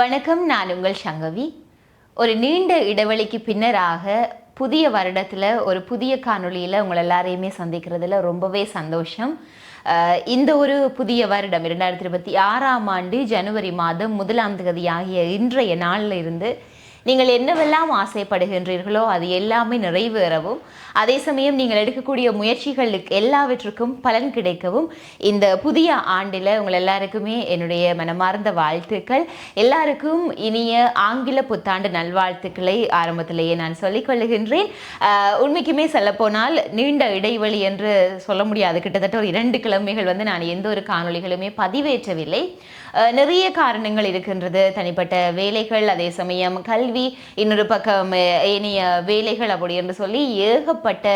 வணக்கம் நான் உங்கள் சங்கவி. ஒரு நீண்ட இடைவெளிக்கு பின்னராக புதிய வருடத்தில் ஒரு புதிய காணொளியில் உங்களை எல்லாரையுமே சந்திக்கிறதுல ரொம்பவே சந்தோஷம். இந்த ஒரு புதிய வருடம் இரண்டாயிரத்தி இருபத்தி ஆறாம் ஆண்டு ஜனவரி மாதம் முதலாம் தேதி ஆகிய இன்றைய நாளில் இருந்து நீங்கள் என்னவெல்லாம் ஆசைப்படுகின்றீர்களோ அது எல்லாமே நிறைவேறவும். அதே சமயம் நீங்கள் எடுக்கக்கூடிய முயற்சிகளுக்கு எல்லாவற்றுக்கும் பலன் கிடைக்கவும். இந்த புதிய ஆண்டில் உங்கள் எல்லாருக்குமே என்னுடைய மனமார்ந்த வாழ்த்துக்கள். எல்லாருக்கும் இனிய ஆங்கில புத்தாண்டு நல்வாழ்த்துக்களை ஆரம்பத்திலேயே நான் சொல்லிக்கொள்ளுகின்றேன் உண்மைக்குமே சொல்லப்போனால் நீண்ட இடைவெளி என்று சொல்ல முடியாது. கிட்டத்தட்ட ஒரு இரண்டு கிழமைகள் வந்து நான் எந்த ஒரு காணொளிகளுமே பதிவேற்றவில்லை. நிறைய காரணங்கள் இருக்கின்றது. தனிப்பட்ட வேலைகள் அதே சமயம் கல்வி இன்னொரு பக்கம் ஏனைய வேலைகள் அப்படி என்று சொல்லி ஏகப்பட்ட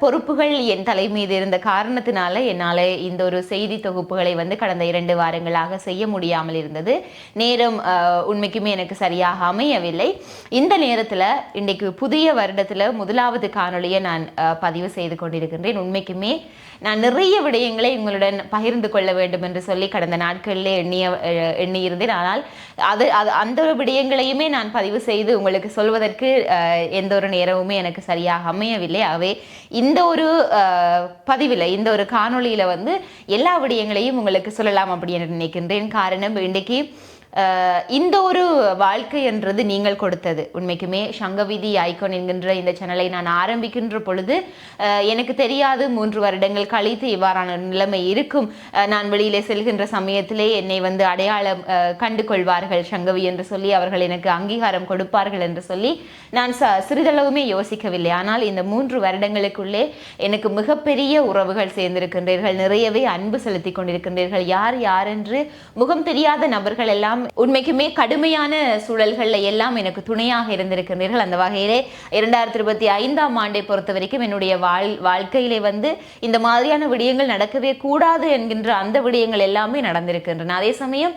பொறுப்புகள் என் தலை மீது இருந்த காரணத்தினால என்னால் இந்த ஒரு செய்தி தொகுப்புகளை வந்து கடந்த இரண்டு வாரங்களாக செய்ய முடியாமல் இருந்தது. நேரம் உண்மைக்குமே எனக்கு சரியாக அமையவில்லை. இந்த நேரத்தில் இன்றைக்கு புதிய வருடத்தில் முதலாவது காணொளியை நான் பதிவு செய்து கொண்டிருக்கின்றேன். உண்மைக்குமே நான் நிறைய விடயங்களை உங்களுடன் பகிர்ந்து கொள்ள வேண்டும் என்று சொல்லி கடந்த நாட்களிலே எண்ணிய எண்ணியிருந்தேன். ஆனால் அது அது அந்த ஒரு விடயங்களையுமே நான் பதிவு செய்து உங்களுக்கு சொல்வதற்கு அஹ், எந்த ஒரு நேரமுமே எனக்கு சரியாக அமையவில்லை. அவை இந்த ஒரு அஹ், பதிவில் இந்த ஒரு காணொளியில் வந்து எல்லா விடயங்களையும் உங்களுக்கு சொல்லலாம் அப்படி என்று நினைக்கின்றேன். காரணம் இன்றைக்கு இந்த ஒரு வாழ்க்கை என்றது நீங்கள் கொடுத்தது. உண்மைக்குமே சங்கவிதி ஐகோன் என்கின்ற இந்த சேனலை நான் ஆரம்பிக்கின்ற பொழுது எனக்கு தெரியாது மூன்று வருடங்கள் கழித்து இவ்வாறான நிலைமை இருக்கும். நான் வெளியிலே செல்கின்ற சமயத்திலே என்னை வந்து அடையாளம் கண்டு கொள்வார்கள் சங்கவி என்று சொல்லி அவர்கள் எனக்கு அங்கீகாரம் கொடுப்பார்கள் என்று சொல்லி நான் ச சிறிதளவுமே யோசிக்கவில்லை. ஆனால் இந்த மூன்று வருடங்களுக்குள்ளே எனக்கு மிகப்பெரிய உறவுகள் சேர்ந்திருக்கின்றீர்கள். நிறையவே அன்பு செலுத்தி கொண்டிருக்கின்றீர்கள். யார் யார் என்று முகம் தெரியாத நபர்கள் எல்லாம் உண்மைக்குமே கடுமையான சூழல்கள்ல எல்லாம் எனக்கு துணையாக இருந்திருக்கின்றீர்கள். அந்த வகையிலே இரண்டாயிரத்தி இருபத்தி ஐந்தாம் ஆண்டை பொறுத்த வரைக்கும் என்னுடைய வாழ் வாழ்க்கையிலே வந்து இந்த மாதிரியான விடயங்கள் நடக்கவே கூடாது என்கின்ற அந்த விடயங்கள் எல்லாமே நடந்திருக்கின்றன. அதே சமயம்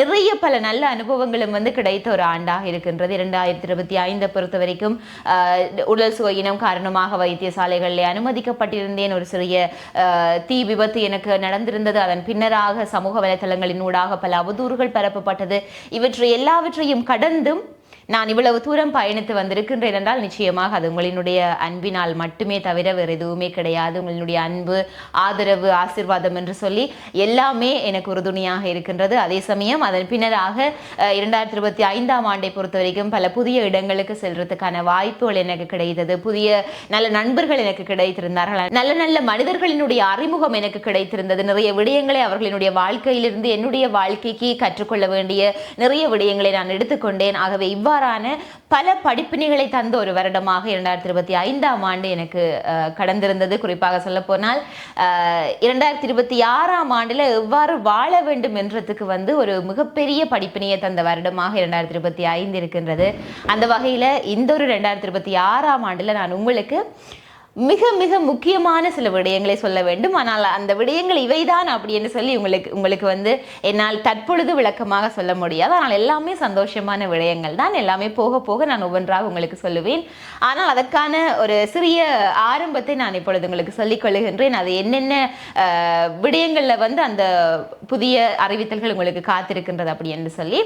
நிறைய பல நல்ல அனுபவங்களும் வந்து கிடைத்த ஒரு ஆண்டாக இருக்கின்றது. இரண்டாயிரத்தி இருபத்தி ஐந்தை பொறுத்த வரைக்கும் உடல் சுவையினம் காரணமாக வைத்தியசாலைகளில் அனுமதிக்கப்பட்டிருந்தேன். ஒரு சிறிய தீ விபத்து எனக்கு நடந்திருந்தது. அதன் பின்னராக சமூக வலைதளங்களின் ஊடாக பல அவதூறுகள் பரப்பப்பட்ட பரப்பப்பட்டது இவற்றை எல்லாவற்றையும் கடந்தும் நான் இவ்வளவு தூரம் பயணித்து வந்திருக்கின்றேன் என்றால் நிச்சயமாக அது உங்களினுடைய அன்பினால் மட்டுமே தவிர வேறு எதுவுமே கிடையாது. உங்களினுடைய அன்பு ஆதரவு ஆசிர்வாதம் என்று சொல்லி எல்லாமே எனக்கு உறுதுணையாக இருக்கின்றது. அதே சமயம் அதன் பின்னராக இரண்டாயிரத்தி இருபத்தி ஐந்தாம் ஆண்டை பொறுத்த வரைக்கும் பல புதிய இடங்களுக்கு செல்றதுக்கான வாய்ப்புகள் எனக்கு கிடைத்தது. புதிய நல்ல நண்பர்கள் எனக்கு கிடைத்திருந்தார்கள். நல்ல நல்ல மனிதர்களினுடைய அறிமுகம் எனக்கு கிடைத்திருந்தது. நிறைய விடயங்களை அவர்களினுடைய வாழ்க்கையிலிருந்து என்னுடைய வாழ்க்கைக்கு கற்றுக்கொள்ள வேண்டிய நிறைய விடயங்களை நான் எடுத்துக்கொண்டேன். ஆகவே இவ்வாறு இவ்வாறான பல படிப்பினைகளை தந்த ஒரு வருடமாக இரண்டாயிரத்தி இருபத்தி ஐந்தாம் ஆண்டு எனக்கு கடந்திருந்தது. குறிப்பாக சொல்ல போனால் இரண்டாயிரத்தி இருபத்தி ஆறாம் ஆண்டில் எவ்வாறு வாழ வேண்டும் என்றதுக்கு வந்து ஒரு மிகப்பெரிய படிப்பினையை தந்த வருடமாக இரண்டாயிரத்தி இருபத்தி ஐந்து இருக்கின்றது. அந்த வகையில் இந்த ஒரு ரெண்டாயிரத்தி இருபத்தி ஆறாம் ஆண்டில் நான் உங்களுக்கு மிக மிக முக்கியமான சில விடயங்களை சொல்ல வேண்டும். ஆனால் அந்த விடயங்கள் இவைதான் அப்படி என்று சொல்லி உங்களுக்கு உங்களுக்கு வந்து என்னால் தற்பொழுது விளக்கமாக சொல்ல முடியாது. ஆனால் எல்லாமே சந்தோஷமான விடயங்கள் தான். எல்லாமே போக போக நான் ஒவ்வொன்றாக உங்களுக்கு சொல்லுவேன். ஆனால் அதற்கான ஒரு சிறிய ஆரம்பத்தை நான் இப்பொழுது உங்களுக்கு சொல்லிக் கொள்ளுகின்றேன். அது என்னென்ன விடயங்களில் வந்து அந்த புதிய அறிவித்தல்கள் உங்களுக்கு காத்திருக்கின்றது அப்படி என்று சொல்லி.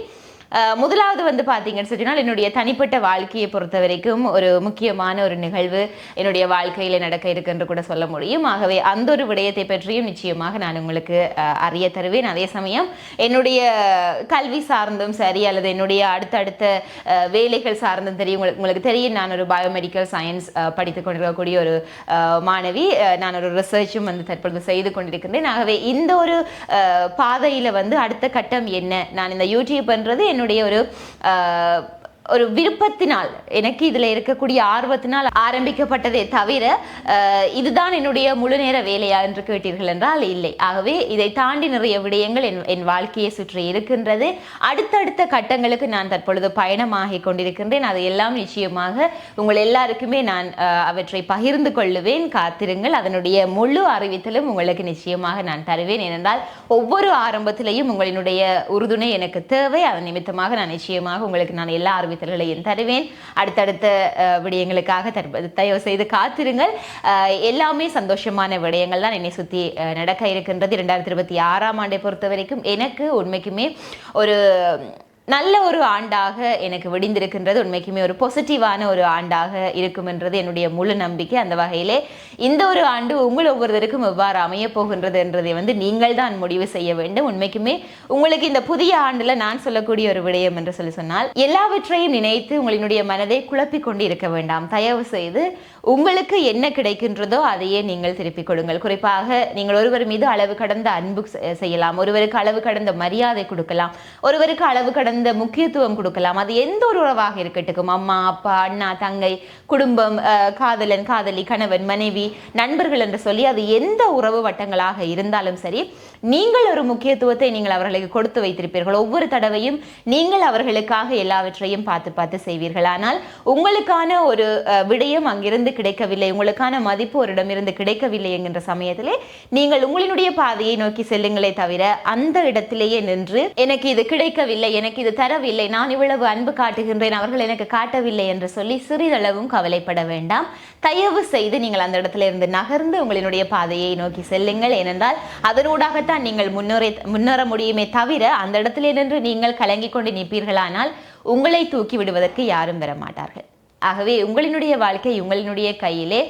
முதலாவது வந்து பார்த்தீங்கன்னு சொன்னால் என்னுடைய தனிப்பட்ட வாழ்க்கையை பொறுத்த வரைக்கும் ஒரு முக்கியமான ஒரு நிகழ்வு என்னுடைய வாழ்க்கையில் நடக்க இருக்குன்னு கூட சொல்ல முடியும். ஆகவே அந்த ஒரு விடயத்தை பற்றியும் நிச்சயமாக நான் உங்களுக்கு அறிய தருவேன். அதே சமயம் என்னுடைய கல்வி சார்ந்தும் சரி அல்லது என்னுடைய அடுத்தடுத்த வேலைகள் சார்ந்தும் தெரியும் உங்களுக்கு உங்களுக்கு தெரியும் நான் ஒரு பயோமெடிக்கல் சயின்ஸ் படித்து கொண்டிருக்கக்கூடிய ஒரு மாணவி நான் ஒரு ரிசர்ச்சும் வந்து தற்பொழுது செய்து கொண்டிருக்கின்றேன். ஆகவே இந்த ஒரு பாதையில் வந்து அடுத்த கட்டம் என்ன? நான் இந்த யூடியூப்ன்றது என்னுடைய ஒரு ஒரு விருப்பத்தினால் எனக்கு இதில் இருக்கக்கூடிய ஆர்வத்தினால் ஆரம்பிக்கப்பட்டதே தவிர இதுதான் என்னுடைய முழு நேர வேலையா என்று கேட்டீர்கள் என்றால் இல்லை. ஆகவே இதை தாண்டி நிறைய விடயங்கள் என் என் வாழ்க்கையை சுற்றி இருக்கின்றது. அடுத்தடுத்த கட்டங்களுக்கு நான் தற்பொழுது பயணமாகி கொண்டிருக்கின்றேன். அது எல்லாம் நிச்சயமாக உங்கள் எல்லாருக்குமே நான் அவற்றை பகிர்ந்து கொள்ளுவேன். காத்திருங்கள். அதனுடைய முழு அறிவித்தலும் உங்களுக்கு நிச்சயமாக நான் தருவேன். ஏனென்றால் ஒவ்வொரு ஆரம்பத்திலையும் உங்களினுடைய உறுதுணை எனக்கு தேவை. அதன் நிமித்தமாக நான் நிச்சயமாக உங்களுக்கு நான் எல்லா அறிவித்தலும் அறிவித்தல்களையும் தருவேன். அடுத்தடுத்த அஹ், விடயங்களுக்காக தயவு செய்து காத்திருங்கள். அஹ், எல்லாமே சந்தோஷமான விடயங்கள் தான் என்னை சுற்றி நடக்க இருக்கின்றது. இரண்டாயிரத்தி இருபத்தி ஆறாம் ஆண்டை பொறுத்த வரைக்கும் எனக்கு உண்மைக்குமே ஒரு நல்ல ஒரு ஆண்டாக எனக்கு விடிந்திருக்கின்றது உண்மைக்குமே ஒரு பாசிட்டிவான ஒரு ஆண்டாக இருக்கும் என்றது என்னுடைய முழு நம்பிக்கை. அந்த வகையிலே இந்த ஒரு ஆண்டு உங்கள் ஒவ்வொருவருக்கும் எவ்வாறு அமைய போகின்றது என்றதை வந்து நீங்கள் தான் முடிவு செய்ய வேண்டும். உண்மைக்குமே உங்களுக்கு இந்த புதிய ஆண்டுல நான் சொல்லக்கூடிய ஒரு விடயம் என்று சொல்லி சொன்னால் எல்லாவற்றையும் நினைத்து உங்களினுடைய மனதை குழப்பிக் கொண்டு இருக்க வேண்டாம். தயவு செய்து உங்களுக்கு என்ன கிடைக்கின்றதோ அதையே நீங்கள் திருப்பிக் கொடுங்கள். குறிப்பாக நீங்கள் ஒருவர் மீது அளவு கடந்த அன்பு செ- செய்யலாம். ஒருவருக்கு அளவு கடந்த மரியாதை கொடுக்கலாம். ஒருவருக்கு அளவு கடந்த முக்கியத்துவம் கொடுக்கலாம்? அது எந்த ஒரு உறவாக இருக்கட்டும் அம்மா அப்பா அண்ணா தங்கை குடும்பம் காதலன் காதலி கணவன் மனைவி நண்பர்கள் என்று சொல்லி அது எந்த உறவு வட்டங்களாக இருந்தாலும் சரி நீங்கள் ஒரு முக்கியத்துவத்தை நீங்கள் அவர்களுக்கு கொடுத்து வைத்திருப்பீர்கள். ஒவ்வொரு தடவையும் நீங்கள் அவர்களுக்காக எல்லாவற்றையும் பார்த்து பார்த்து செய்வீர்கள். ஆனால் உங்களுக்கான ஒரு அஹ், விடயம் அங்கிருந்து கிடைக்கவில்லை. உங்களுக்கான மதிப்பு ஒரு இடமிருந்து கிடைக்கவில்லை என்கின்ற சமயத்திலே நீங்கள் உங்களினுடைய பாதையை நோக்கி செல்லுங்களே தவிர அந்த இடத்திலேயே நின்று எனக்கு இது கிடைக்கவில்லை எனக்கு இது தரவில்லை. நான் இவ்வளவு அன்பு காட்டுகின்றேன். அவர்கள் எனக்கு காட்டவில்லை என்று சொல்லி சிறிதளவும் கவலைப்பட வேண்டாம். தயவு செய்து நீங்கள் அந்த இடத்துல இருந்து நகர்ந்து உங்களினுடைய பாதையை நோக்கி செல்லுங்கள். ஏனென்றால் அதனூடாகத்தான் நீங்கள் முன்னேற முன்னேற முடியுமே தவிர அந்த இடத்திலே நின்று நீங்கள் கலங்கி கொண்டு நிற்பீர்களானால் உங்களை தூக்கி விடுவதற்கு யாரும் வர மாட்டார்கள். ஆகவே உங்களினுடைய வாழ்க்கை உங்களினுடைய கையிலே.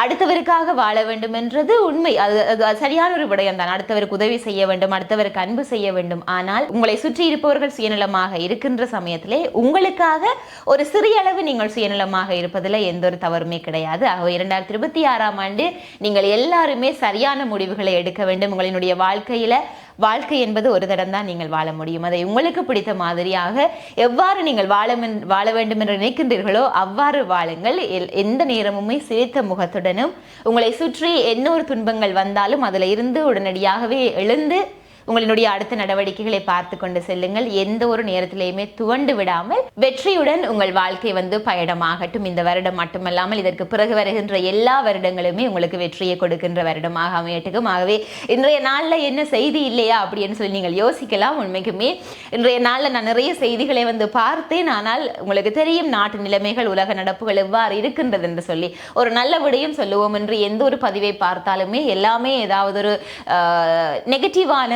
அடுத்தவருக்காக வாழ வேண்டும் என்றது உண்மை. அது அது சரியான ஒரு விடயம் தான் அடுத்தவருக்கு உதவி செய்ய வேண்டும் அடுத்தவருக்கு அன்பு செய்ய வேண்டும். ஆனால் உங்களை சுற்றி இருப்பவர்கள் சுயநலமாக இருக்கின்ற சமயத்திலே உங்களுக்காக ஒரு சிறிய அளவு நீங்கள் சுயநலமாக இருப்பதில் எந்த ஒரு தவறுமே கிடையாது. ஆகவே இரண்டாயிரத்தி இருபத்தி ஆறாம் ஆண்டு நீங்கள் எல்லாருமே சரியான முடிவுகளை எடுக்க வேண்டும். உங்களினுடைய வாழ்க்கையில வாழ்க்கை என்பது ஒரு தடம் தான் நீங்கள் வாழ முடியும். அதை உங்களுக்கு பிடித்த மாதிரியாக எவ்வாறு நீங்கள் வாழ வாழ வேண்டும் என்று நினைக்கின்றீர்களோ அவ்வாறு வாழுங்கள். எல்- எந்த நேரமுமே சிரித்த முகத்துடனும் உங்களை சுற்றி என்ன ஒரு துன்பங்கள் வந்தாலும் அதில் இருந்து உடனடியாகவே எழுந்து உங்களினுடைய அடுத்த நடவடிக்கைகளை பார்த்து கொண்டு செல்லுங்கள். எந்த ஒரு நேரத்திலேயுமே துவண்டு விடாமல் வெற்றியுடன் உங்கள் வாழ்க்கை வந்து பயணமாகட்டும். இந்த வருடம் மட்டுமல்லாமல் இதற்கு பிறகு வருகின்ற எல்லா வருடங்களுமே உங்களுக்கு வெற்றியை கொடுக்கின்ற வருடமாக அமையட்டுக்கும். ஆகவே இன்றைய நாளில் என்ன செய்தி இல்லையா அப்படின்னு சொல்லி நீங்கள் யோசிக்கலாம். உண்மைக்குமே இன்றைய நாளில் நான் நிறைய செய்திகளை வந்து பார்த்தேன். ஆனால் உங்களுக்கு தெரியும் நாட்டு நிலைமைகள் உலக நடப்புகள் எவ்வாறு இருக்கின்றது என்று சொல்லி. ஒரு நல்ல விடையும் சொல்லுவோம் என்று எந்த ஒரு பதிவை பார்த்தாலுமே எல்லாமே ஏதாவது ஒரு நெகட்டிவான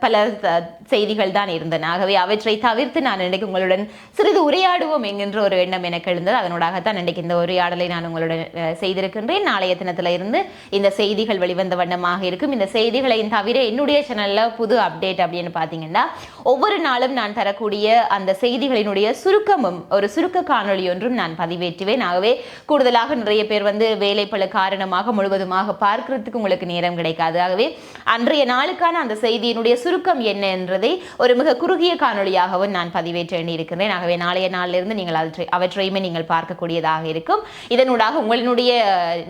பல த- செய்திகள் தான் இருந்தன. ஆகவே அவற்றை தவிர்த்து நான் இன்றைக்கு உங்களுடன் சிறிது உரையாடுவோம் என்கின்ற ஒரு எண்ணம் எனக்கு எழுந்தது. அதனூடாகத்தான் இன்றைக்கு இந்த உரையாடலை நான் உங்களுடன் செய்திருக்கின்றேன். நாளைய தினத்துல இருந்து இந்த செய்திகள் வெளிவந்த வண்ணமாக இருக்கும். இந்த செய்திகளையும் தவிர என்னுடைய சேனல்ல புது அப்டேட் அப்படின்னு பார்த்தீங்கன்னா ஒவ்வொரு நாளும் நான் தரக்கூடிய அந்த செய்திகளினுடைய சுருக்கமும் ஒரு சுருக்க காணொளி ஒன்றும் நான் பதிவேற்றுவேன். ஆகவே கூடுதலாக நிறைய பேர் வந்து வேலைப்பள காரணமாக முழுவதுமாக பார்க்கறதுக்கு உங்களுக்கு நேரம் கிடைக்காது. ஆகவே அன்றைய நாளுக்கான அந்த செய்தியினுடைய சுருக்கம் என்ன என்பதை ஒரு மிக குறுகிய காணொளியாகவும் நான் பதிவேற்ற எண்ணியிருக்கிறேன் ஆகவே நாளைய நாளிலிருந்து நீங்கள் அவற்றை அவற்றையுமே நீங்கள் பார்க்கக்கூடியதாக இருக்கும். இதனூடாக உங்களினுடைய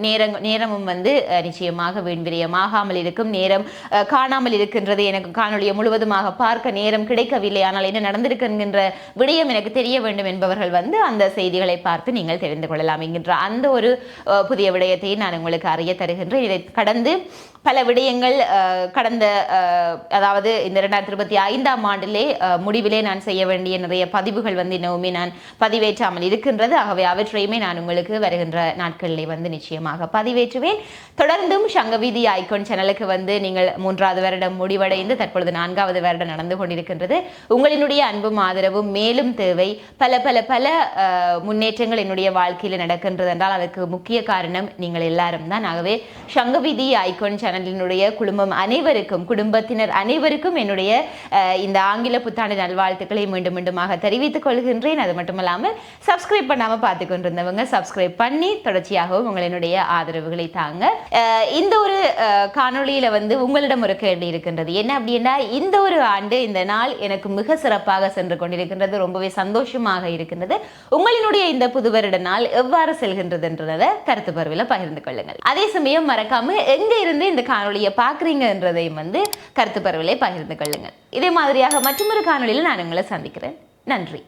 நேரம் நேரமும் வந்து நிச்சயமாக வீண்விரியமாகாமல் இருக்கும். நேரம் காணாமல் இருக்கின்றது. எனக்கு காணொளியை முழுவதுமாக பார்க்க நேரம் கிடைக்கவில்லை. ஆனால் என்ன நடந்திருக்கின்ற விடயம் எனக்கு தெரிய வேண்டும் என்பவர்கள் வந்து அந்த செய்திகளை பார்த்து நீங்கள் தெரிந்து கொள்ளலாம் என்கின்ற அந்த ஒரு புதிய விடயத்தை நான் உங்களுக்கு அறிய தருகின்றேன். இதை கடந்து பல விடயங்கள் கடந்த அஹ், அதாவது இந்த இரண்டாயிரத்தி இருபத்தி ஐந்தாம் ஆண்டிலே முடிவிலே நான் செய்ய வேண்டிய நிறைய பதிவுகள் வந்து இன்னுமே நான் பதிவேற்றாமல் இருக்கின்றது. ஆகவே அவற்றையுமே நான் உங்களுக்கு வருகின்ற நாட்களிலே வந்து நிச்சயமாக பதிவேற்றுவேன். தொடர்ந்தும் சங்கவீதி ஐகோன் சேனலுக்கு வந்து நீங்கள் மூன்றாவது வருடம் முடிவடைந்து தற்பொழுது நான்காவது வருடம் நடந்து கொண்டிருக்கின்றது. உங்களினுடைய அன்பும் ஆதரவும் மேலும் தேவை. பல பல பல முன்னேற்றங்கள் என்னுடைய வாழ்க்கையில் நடக்கின்றது என்றால் அதற்கு முக்கிய காரணம் நீங்கள் எல்லாரும் தான். ஆகவே சங்கவிதி ஐகோன் சேனலினுடைய குடும்பம் அனைவருக்கும் குடும்பத்தினர் அனைவருக்கும் என்னுடைய இந்த ஆங்கில புத்தாண்டு நல்வாழ்த்துக்களை மீண்டும் மீண்டுமாக தெரிவித்துக் கொள்கின்றேன். அது மட்டுமல்லாமல் சப்ஸ்கிரைப் பண்ணாம பார்த்து கொண்டிருந்தவங்க சப்ஸ்கிரைப் பண்ணி தொடர்ச்சியாகவும் உங்களினுடைய ஆதரவுகளை தாங்க. இந்த ஒரு அஹ், காணொளியில வந்து உங்களிடம் ஒரு கேள்வி இருக்கின்றது. என்ன அப்படின்னா இந்த ஒரு ஆண்டு இந்த நாள் எனக்கு மிக சிறப்பாக சென்று கொண்டிருக்கின்றது. ரொம்பவே சந்தோஷமாக இருக்கின்றது. உங்களினுடைய இந்த புது வருட நாள் எவ்வாறு செல்கின்றது என்றதை கருத்து பருவில பகிர்ந்து கொள்ளுங்கள். அதே சமயம் மறக்காம எங்க இருந்து இந்த காணொளியை பாக்குறீங்கன்றதையும் வந்து கருத்து பருவிலே பகிர்ந்து கொள்ளுங்கள். இதே மாதிரியாக மற்றொரு காணொலியில் நான் உங்களை சந்திக்கிறேன். நன்றி.